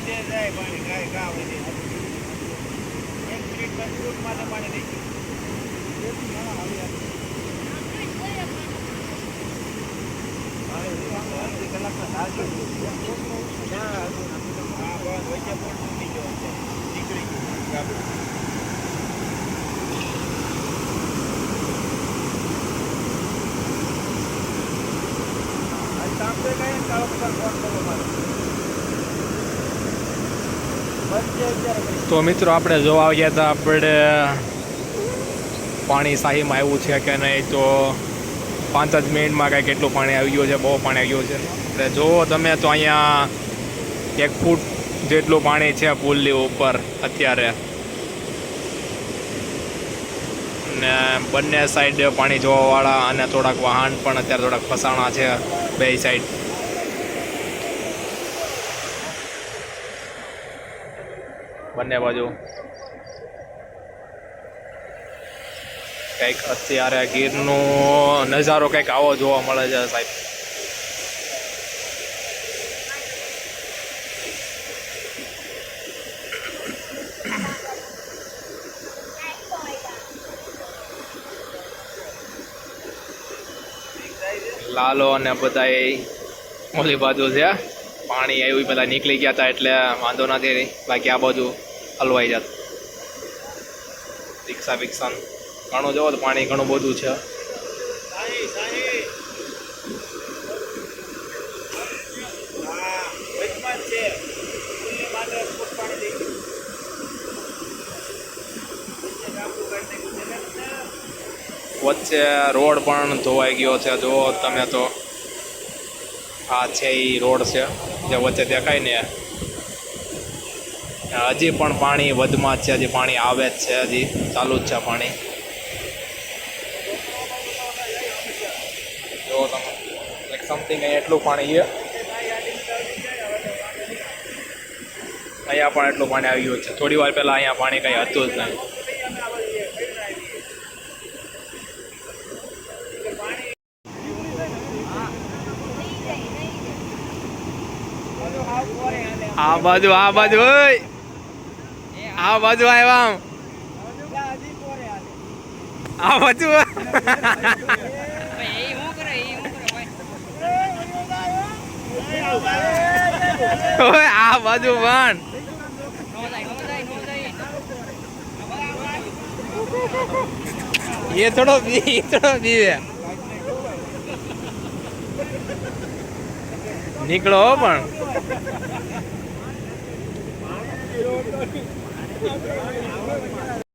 વધે જાય પાણી ગાય ઘા વધે એક મિનિટમાં ફૂટ માટે પાણી થઈ ગયું અડધી કલાકમાં ધારજો. હા, બસ વચ્ચે પણ તૂટી ગયો નીકળી ગયું ગાબડું. આ સાંભળે કાંઈ તારા ઉપર ફોન કરો મારે. તો મિત્રો આપણે જોવા આવ્યા હતા આપણે પાણી શાહીમાં આવ્યું છે કે નહીં તો પાંચ જ મિનિટમાં કાંઈ કેટલું પાણી આવી ગયું છે, બહુ પાણી આવી ગયું છે. એટલે જુઓ તમે તો અહીંયા એક ફૂટ જેટલું પાણી છે પુલની ઉપર અત્યારે. ને બંને સાઈડ પાણી જોવાવાળા અને થોડાક વાહન પણ અત્યારે થોડાક ફસાણા છે, બે સાઈડ બંને બાજુ. કંઈક અત્યારે ગીરનો નજારો કંઈક આવો જોવા મળે છે સાહેબ. લાલો અને બધા ઓલી બાજુ છે. પાણી એવું બધા નીકળી ગયા હતા એટલે વાંધો નથી બાકી આ બધું હલવાઈ જતું. રિક્ષા બિક્ષા ઘણું જોવો તો પાણી ઘણું બધું છે? વચ્ચે રોડ પણ ધોવાઈ ગયો છે. જો તમે તો. આ છે એ રોડ છે, જે વચ્ચે દેખાય ને. હજી પણ પાણી વધમાં છે, હજી પાણી આવે જ છે, હજી ચાલુ જ છે પાણી. જો તમે લાઈક સમથિંગ અહીંયા એટલું પાણી છે. અહીંયા પણ એટલું પાણી આવી ગયું છે. થોડી વાર પહેલાં અહીંયા પાણી કંઈ હતું જ નહીં. આ બાજુ આ બાજુ આ બાજુ આવ્યા આમ. આ બાજુ આ બાજુ પણ એ થોડો બી થોડો બીવે નીકળો પણ.